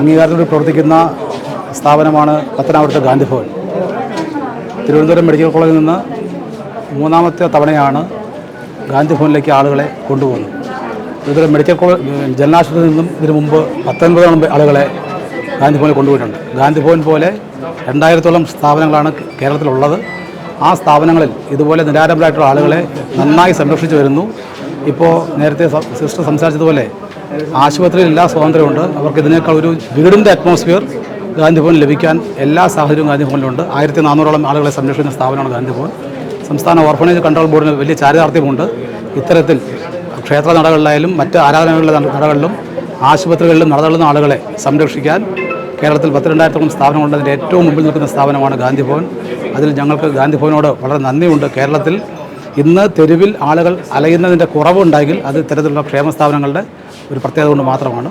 അംഗീകാരത്തോടെ പ്രവർത്തിക്കുന്ന സ്ഥാപനമാണ് പത്തനാപുരത്തെ ഗാന്ധി ഭവൻ. തിരുവനന്തപുരം മെഡിക്കൽ കോളേജിൽ നിന്ന് മൂന്നാമത്തെ തവണയാണ് ഗാന്ധി ഭവനിലേക്ക് ആളുകളെ കൊണ്ടുപോകുന്നത്. തിരുവനന്തപുരം മെഡിക്കൽ കോളേജ് ജനാശുപത്രിയിൽ നിന്നും ഇതിനു മുമ്പ് പത്തൊൻപതോളം ആളുകളെ ഗാന്ധി ഭവനിൽ കൊണ്ടുപോയിട്ടുണ്ട്. ഗാന്ധി ഭവൻ പോലെ രണ്ടായിരത്തോളം സ്ഥാപനങ്ങളാണ് കേരളത്തിലുള്ളത്. ആ സ്ഥാപനങ്ങളിൽ ഇതുപോലെ നിരാരംഭരായിട്ടുള്ള ആളുകളെ നന്നായി സംരക്ഷിച്ചു വരുന്നു. ഇപ്പോൾ നേരത്തെ സിസ്റ്റർ സംസാരിച്ചതുപോലെ ആശുപത്രിയിൽ എല്ലാ സ്വാതന്ത്ര്യമുണ്ട്. അവർക്ക് ഇതിനേക്കാൾ ഒരു വീടിന്റെ അറ്റ്മോസ്ഫിയർ ഗാന്ധിഭവൻ ലഭിക്കാൻ എല്ലാ സാഹചര്യവും ഗാന്ധിഭവനിലുണ്ട്. ആയിരത്തി നാനൂറോളം ആളുകളെ സംരക്ഷിക്കുന്ന സ്ഥാപനമാണ് ഗാന്ധിഭവൻ. സംസ്ഥാന ഓർഫണേജ് കൺട്രോൾ ബോർഡിന് വലിയ ചാരിതാർത്ഥ്യമുണ്ട്. ഇത്തരത്തിൽ ക്ഷേത്ര നടകളിലായാലും മറ്റ് ആരാധനകളിലെ നടകളിലും ആശുപത്രികളിലും നടതള്ളുന്ന ആളുകളെ സംരക്ഷിക്കാൻ കേരളത്തിൽ പത്തിരണ്ടായിരത്തോളം സ്ഥാപനങ്ങളുണ്ട്. അതിന്റെ ഏറ്റവും മുമ്പിൽ നിൽക്കുന്ന സ്ഥാപനമാണ് ഗാന്ധിഭവൻ. അതിൽ ഞങ്ങൾക്ക് ഗാന്ധിഭവനോട് വളരെ നന്ദിയുണ്ട്. കേരളത്തിൽ ഇന്ന് തെരുവിൽ ആളുകൾ അലയുന്നതിന്റെ കുറവുണ്ടെങ്കിൽ അത് ഇത്തരത്തിലുള്ള ക്ഷേമ സ്ഥാപനങ്ങളുടെ ഒരു പ്രത്യേകത കൊണ്ട് മാത്രമാണ്.